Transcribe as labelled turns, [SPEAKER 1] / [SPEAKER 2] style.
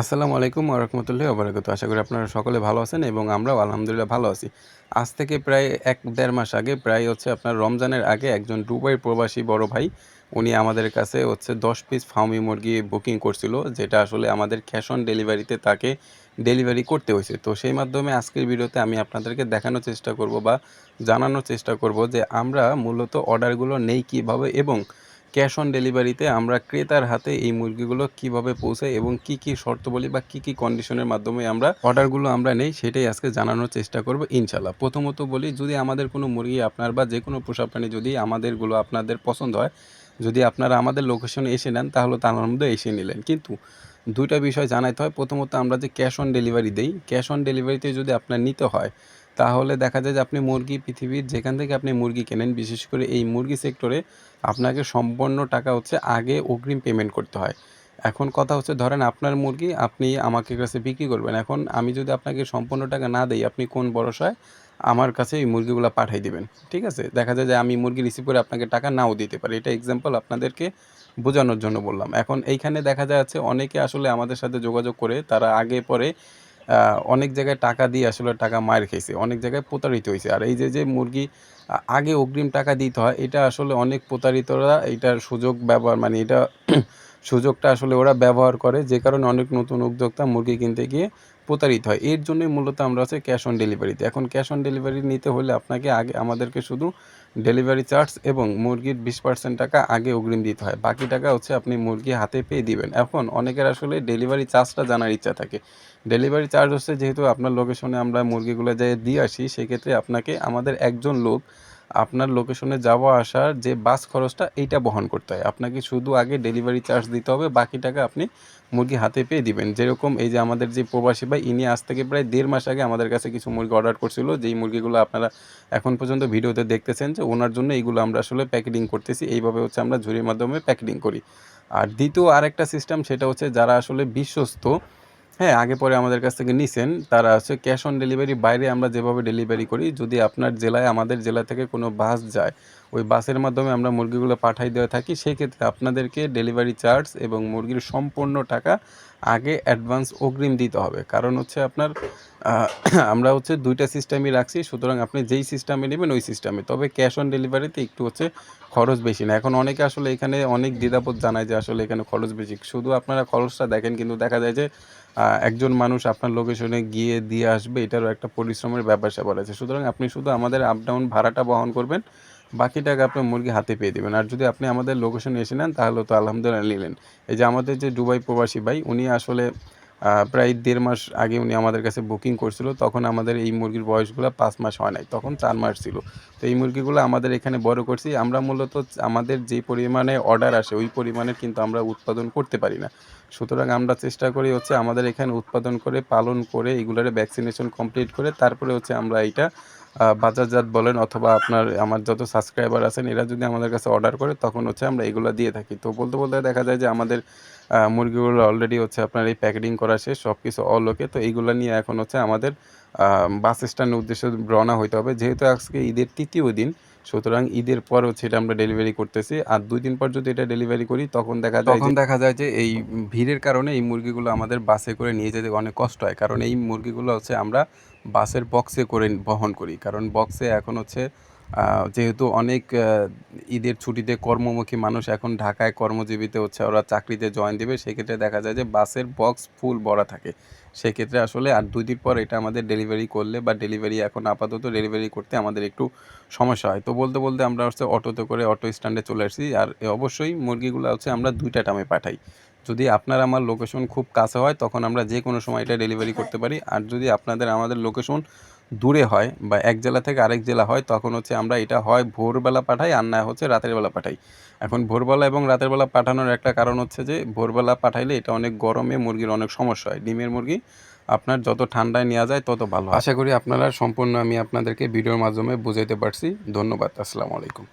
[SPEAKER 1] আসসালামু আলাইকুম রহমতুল্লাহ ওবরাকাত আশা করি আপনারা সকলে ভালো আছেন এবং আমরাও আলহামদুলিল্লাহ ভালো আছি। আজ থেকে প্রায় এক দেড় মাস আগে, প্রায় হচ্ছে আপনার রমজানের আগে একজন দুবাই প্রবাসী বড় ভাই, উনি আমাদের কাছে হচ্ছে দশ পিস ফার্মি মুরগি বুকিং করছিল, যেটা আসলে আমাদের ক্যাশ অন ডেলিভারিতে তাকে ডেলিভারি করতে হয়েছে। তো সেই মাধ্যমে আজকের ভিডিওতে আমি আপনাদেরকে দেখানোর চেষ্টা করব বা জানানোর চেষ্টা করব যে আমরা মূলত অর্ডারগুলো নেই কীভাবে এবং ক্যাশ অন ডেলিভারিতে আমরা ক্রেতার হাতে এই মুরগিগুলো কীভাবে পৌঁছাই এবং কি কি শর্তবলী বা কি কি কন্ডিশনের মাধ্যমে আমরা অর্ডারগুলো আমরা নেই, সেটাই আজকে জানানোর চেষ্টা করব ইনশাল্লাহ প্রথমত বলি, যদি আমাদের কোনো মুরগি আপনার বা যে কোনো পোষা প্রাণী যদি আমাদেরগুলো আপনাদের পছন্দ হয়, যদি আপনারা আমাদের লোকেশনে এসে নেন, তাহলে তার মধ্যে এসে নিলেন। কিন্তু দুইটা বিষয় জানাইতে হয়। প্রথমত আমরা যে ক্যাশ অন ডেলিভারি দেই ক্যাশ অন ডেলিভারিতে যদি আপনার নিতে হয় তাহলে দেখা যায় যে আপনি মুরগি পৃথিবীর যেখান থেকে আপনি মুরগি কেনেন, বিশেষ করে এই মুরগি সেক্টরে আপনাকে সম্পূর্ণ টাকা হচ্ছে আগে অগ্রিম পেমেন্ট করতে হয়। এখন কথা হচ্ছে, ধরেন আপনার মুরগি, আপনি আমাকে কাছে বিক্রি করবেন। এখন আমি যদি আপনাকে সম্পূর্ণ টাকা না দিই, আপনি কোন ভরসায় আমার কাছে এই মুরগিগুলো পাঠিয়ে দিবেন? ঠিক আছে? দেখা যায় যে আমি মুরগি রিসিভ করে আপনাকে টাকা নাও দিতে পারি। এটা এক্সাম্পল আপনাদেরকে বোঝানোর জন্য বললাম। এখন এইখানে দেখা যাচ্ছে, অনেকে আসলে আমাদের সাথে যোগাযোগ করে, তারা আগে পরে অনেক জায়গায় টাকা দিয়ে আসলে টাকা মায়ের খেয়েছে, অনেক জায়গায় প্রতারিত হয়েছে। আর এই যে যে মুরগি আগে অগ্রিম টাকা দিতে হয়, এটা আসলে অনেক প্রতারিতরা এটার সুযোগ ব্যবহার মানে এটা সুযোগটা আসলে ওরা ব্যবহার করে, যে কারণে অনেক নতুন উদ্যোক্তা মুরগি কিনতে গিয়ে প্রতারিত হয়। এর জন্যই মূলত আমরা হচ্ছে ক্যাশ অন ডেলিভারিতে এখন ক্যাশ অন ডেলিভারি নিতে হলে আপনাকে আগে, আমাদেরকে শুধু ডেলিভারি চার্জ এবং মুরগির বিশ পার্সেন্ট টাকা আগে অগ্রিম দিতে হয়। বাকি টাকা হচ্ছে আপনি মুরগি হাতে পেয়ে দিবেন। এখন অনেকের আসলে ডেলিভারি চার্জটা জানার ইচ্ছা থাকে। ডেলিভারি চার্জ হচ্ছে যেহেতু আপনার লোকেশনে আমরা মুরগিগুলো যাই দিয়ে আসি, সেক্ষেত্রে আপনাকে, আমাদের একজন লোক আপনার লোকেশনে যাওয়া আসার যে বাস খরচটা, এইটা বহন করতে হয়। আপনাকে শুধু আগে ডেলিভারি চার্জ দিতে হবে, বাকি টাকা আপনি মুরগি হাতে পেয়ে দিবেন। যেরকম এই যে আমাদের যে প্রবাসী ভাই, ইনি আজ থেকে প্রায় দেড় মাস আগে আমাদের কাছে কিছু মুরগি অর্ডার করছিল, যেই মুরগিগুলো আপনারা এখন পর্যন্ত ভিডিওতে দেখতেছেন যে ওনার জন্য এইগুলো আমরা আসলে প্যাকেটিং করতেছি, এইভাবে হচ্ছে আমরা ঝুড়ির মাধ্যমে প্যাকেটিং করি। আর দ্বিতীয় আরেকটা সিস্টেম সেটা হচ্ছে যারা আসলে বিশ্বস্ত হ্যাঁ আগে পরে আমাদের কাছ থেকে নিছেন। তারা হচ্ছে ক্যাশ অন ডেলিভারি বাইরে আমরা যেভাবে ডেলিভারি করি, যদি আপনার জেলায়, আমাদের জেলা থেকে কোনো বাস যায়, ওই বাসের মাধ্যমে আমরা মুরগিগুলো পাঠাই দেওয়া থাকি, সেক্ষেত্রে আপনাদেরকে ডেলিভারি চার্জ এবং মুরগির সম্পূর্ণ টাকা আগে অ্যাডভান্স অগ্রিম দিতে হবে। কারণ হচ্ছে আপনার আমরা হচ্ছে দুইটা সিস্টেমই রাখছি, সুতরাং আপনি যেই সিস্টেমে নেবেন, ওই সিস্টেমে তবে ক্যাশ অন ডেলিভারিতে একটু হচ্ছে খরচ বেশি না। এখন অনেকে আসলে এখানে অনেক দ্বিধাবোধ জানায় যে আসলে এখানে খরচ বেশি। শুধু আপনারা খরচটা দেখেন, কিন্তু দেখা যায় যে একজন মানুষ আপনার লোকেশনে গিয়ে দিয়ে আসবে, এটারও একটা পরিশ্রমের ব্যাপার স্যাপার আছে সুতরাং আপনি শুধু আমাদের আপ ডাউন ভাড়াটা বহন করবেন, বাকি টাকা আপনার মুরগি হাতে পেয়ে দেবেন। আর যদি আপনি আমাদের লোকেশনে এসে নেন, তাহলে তো আলহামদুলিল্লাহ নিলেন। এই যে আমাদের যে দুবাই প্রবাসী ভাই, উনি আসলে প্রায় দেড় মাস আগে উনি আমাদের কাছে বুকিং করছিল, তখন আমাদের এই মুরগির বয়সগুলো পাঁচ মাস হয় নাই, তখন চার মাস ছিল। তো এই মুরগিগুলো আমাদের এখানে বড় করছি, আমরা মূলত আমাদের যে পরিমাণে অর্ডার আসে, ওই পরিমাণের কিন্তু আমরা উৎপাদন করতে পারি না। সুতরাং আমরা চেষ্টা করি হচ্ছে আমাদের এখানে উৎপাদন করে, পালন করে, এগুলোর ভ্যাকসিনেশন কমপ্লিট করে, তারপরে হচ্ছে আমরা এইটা বাজারজাত বলেন অথবা আপনার, আমার যত সাবস্ক্রাইবার আছেন, এরা যদি আমাদের কাছে অর্ডার করে, তখন হচ্ছে আমরা এগুলো দিয়ে থাকি। তো বলতে বলতে দেখা যায় যে আমাদের মুরগিগুলো অলরেডি হচ্ছে আপনার এই প্যাকেটিং করা শেষ সব কিছু অলোকে তো এইগুলো নিয়ে এখন হচ্ছে আমাদের বাস স্ট্যান্ডের উদ্দেশ্যে রওনা হইতে হবে। যেহেতু আজকে ঈদের তৃতীয় দিন সুতরাং ঈদের পর হচ্ছে এটা আমরা ডেলিভারি করতেছি। আর দুই দিন পর যদি এটা ডেলিভারি করি তখন দেখা যায় তখন দেখা যায় যে এই ভিড়ের কারণে এই মুরগিগুলো আমাদের বাসে করে নিয়ে যেতে অনেক কষ্ট হয়। কারণ এই মুরগিগুলো হচ্ছে আমরা বাসের বক্সে করে বহন করি। কারণ বক্সে এখন হচ্ছে যেহেতু অনেক ঈদের ছুটিতে কর্মমুখী মানুষ এখন ঢাকায় কর্মজীবীতে হচ্ছে ওরা চাকরিতে জয়েন দেবে, সেক্ষেত্রে দেখা যায় যে বাসের বক্স ফুল ভরা থাকে। সেক্ষেত্রে আসলে আর দুই দিন পর এটা আমাদের ডেলিভারি করলে বা ডেলিভারি এখন আপাতত ডেলিভারি করতে আমাদের একটু সমস্যা হয়। তো বলতে বলতে আমরা হচ্ছে অটোতে করে অটো স্ট্যান্ডে চলে আসছি আর অবশ্যই মুরগিগুলো হচ্ছে আমরা দুইটা টামে পাঠাই। যদি আপনার আমার লোকেশন খুব কাছে হয়, তখন আমরা যে কোনো সময় এটা ডেলিভারি করতে পারি। আর যদি আপনাদের আমাদের লোকেশন দূরে হয় বা এক জেলা থেকে আরেক জেলা হয়, তখন হচ্ছে আমরা এটা হয় ভোরবেলা পাঠাই, আর না হচ্ছে রাতের বেলা পাঠাই। এখন ভোরবেলা এবং রাতের বেলা পাঠানোর একটা কারণ হচ্ছে যে, ভোরবেলা পাঠাইলে এটা অনেক গরমে মুরগির অনেক সমস্যা হয়। ডিমের মুরগি আপনার যত ঠান্ডায় নেওয়া যায়, তত ভালো আশা করি আপনারা সম্পূর্ণ আমি আপনাদেরকে ভিডিওর মাধ্যমে বুঝাইতে পারছি। ধন্যবাদ, আসসালামু আলাইকুম।